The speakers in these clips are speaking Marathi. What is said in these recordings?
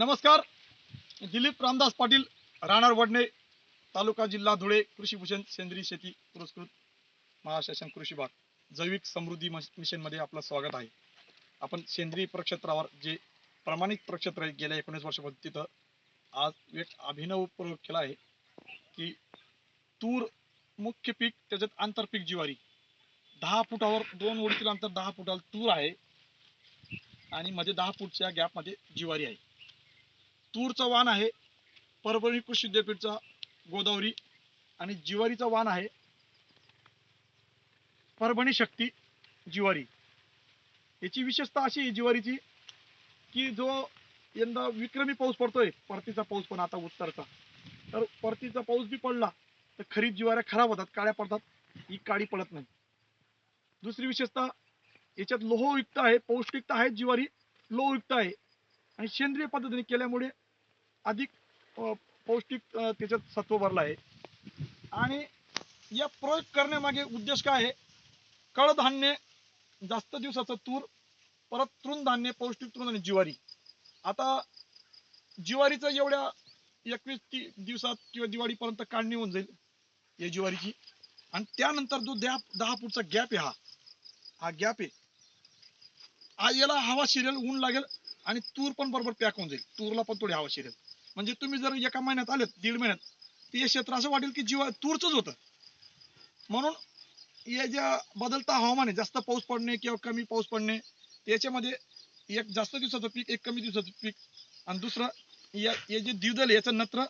नमस्कार. दिलीप रामदास पाटील राहणार वडणे तालुका जिल्हा धुळे कृषी भूषण सेंद्रिय शेती पुरस्कृत महाशासन कृषी भाग जैविक समृद्धी मिशन मिशनमध्ये आपलं स्वागत आहे. आपण सेंद्रिय प्रक्षेत्रावर जे प्रमाणित प्रक्षेत्र आहे गेल्या एकोणीस वर्षापासून तिथं आज एक अभिनव प्रयोग केला आहे की तूर मुख्य पीक त्याच्यात आंतरपीक ज्वारी. दहा फुटावर दोन ओळीतील अंतर दहा फुटावर तूर आहे आणि मध्ये दहा फूटच्या गॅपमध्ये ज्वारी आहे. तूरचा वाण आहे परभणी कृषी विद्यापीठचा गोदावरी आणि जिवारीचा वाण आहे परभणी शक्ती जिवारी. याची विशेषता अशी आहे जिवारीची की जो यंदा विक्रमी पाऊस पडतोय परतीचा पाऊस पण आता उत्तरचा. तर परतीचा पाऊस बी पडला तर खरीप जिवाऱ्या खराब होतात काळ्या पडतात ही काळी पडत नाही. दुसरी विशेषता याच्यात लोहयुक्त आहे पौष्टिकता आहे जिवारी लोहयुक्त आहे. आणि सेंद्रिय पद्धतीने केल्यामुळे अधिक पौष्टिक त्याच्यात सत्व भरलं आहे. आणि या प्रयोग करण्यामागे उद्देश काय आहे? कडधान्य जास्त दिवसाचं तूर परत तृणधान्य पौष्टिक तृणधान्य ज्वारी. आता ज्वारीचं एवढ्या एकवीस ती दिवसात किंवा दिवाळीपर्यंत काढणी होऊन जाईल या ज्वारीची. आणि त्यानंतर जो दहा दहा फूटचा गॅप आहे हा हा गॅप आहे. याला हवा शिरेल ऊन लागेल आणि तूर पण बरोबर पॅक होऊन जाईल. तूरला पण थोडी हवा शिरेल म्हणजे तुम्ही जर एका महिन्यात आलेत दीड महिन्यात तर हे क्षेत्र असं वाटेल की जीवा तूरच होतं. म्हणून या ज्या बदलता हवामान आहे जास्त पाऊस पडणे किंवा कमी पाऊस पडणे त्याच्यामध्ये एक जास्त दिवसाचं पीक एक कमी दिवसाचं पीक. आणि दुसरं या हे जे द्विदल आहे, याचं नत्र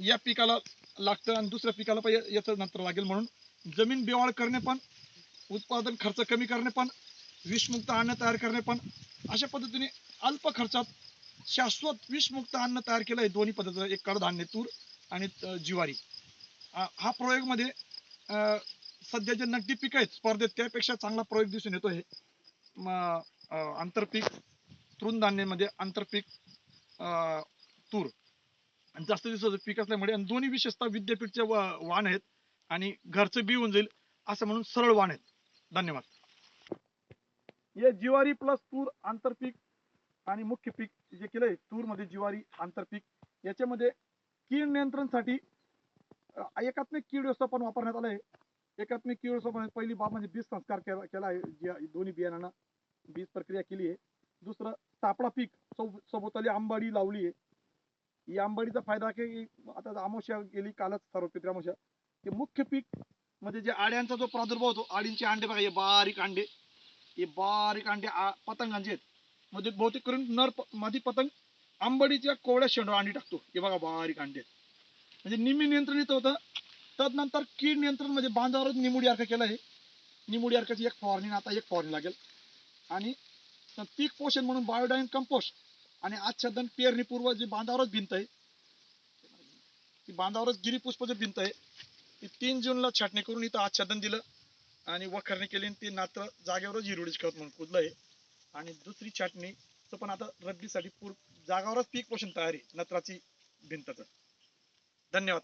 या पिकाला लागतं आणि दुसऱ्या पिकाला पण याचं नत्र लागेल म्हणून जमीन बेवाळ करणे पण उत्पादन खर्च कमी करणे पण विषमुक्त अन्न तयार करणे पण अशा पद्धतीने अल्प खर्चात शाश्वत विषमुक्त अन्न तयार केलं आहे दोन्ही पद्धतीचं एक कडधान्य तूर आणि जिवारी. ज्वारी हा प्रयोगमध्ये अं, सध्या जे नगदी पीक आहेत स्पर्धेत त्यापेक्षा चांगला प्रयोग दिसून येतो आहे आंतरपीक तृणधान्यामध्ये आंतरपीक अं, तूर. आणि जास्त दिवसाचं पीक असल्यामुळे आणि दोन्ही विशेषतः विद्यापीठचे वा- वाण आहेत आणि घरचं बी होऊन जाईल असं म्हणून सरळ वाण आहेत. धन्यवाद. हे जिवारी प्लस तूर आंतरपीक आणि मुख्य पीक जे केलंय तूरमध्ये ज्वारी आंतरपीक याच्यामध्ये कीड नियंत्रणसाठी एकात्मिक कीड व्यवस्थापन वापरण्यात आलंय. एकात्मिक कीड व्यवस्थापन पहिली बाब म्हणजे बीज संस्कार केला केला आहे ज्या- दोन्ही बियाणांना बीज प्रक्रिया केली आहे. दुसरं सापळा पीक सौ- सभोवताली आंबाडी लावली आहे. या आंबाडीचा फायदा की आता अमावस्या गेली कालच सार्वत्रिक अमावस्या ते मुख्य पीक म्हणजे जे आड्यांचा जो प्रादुर्भाव होतो आडींचे अंडे बघा हे बारीक अंडे. हे बारीक अंडे पतंगांचे आहेत मध्ये बहुतेक करून नर मादी पतंग आंबडीच्या कोवड्या शेंडो अंडी टाकतो. हे बघा बारीक अंडे म्हणजे निम्मी नियंत्रण येत होतं. तदनंतर कीड नियंत्रण म्हणजे बांधावरच निमुडी अर्क केलं आहे निमुडी अर्काची एक फवारणी आता एक फवारणी लागेल. आणि पीक पोषण म्हणून बायोडाईन कंपोस्ट आणि आच्छादन पेरणीपूर्व जी बांधावरच भिंत आहे ती बांधावरच गिरीपुष्पाचं भिंत आहे ती तीन जूनला छाटणी करून इथं आच्छादन दिलं आणि वखरणी केली आणि ती नात्र जागेवरच हिरुडीच खत म्हणून कुदलं आहे आणि दुसरी छाटणी तर पण आता रब्बीसाठी पूर जागावरच पीक पोषण तयारी नत्राची भिंतचं. धन्यवाद.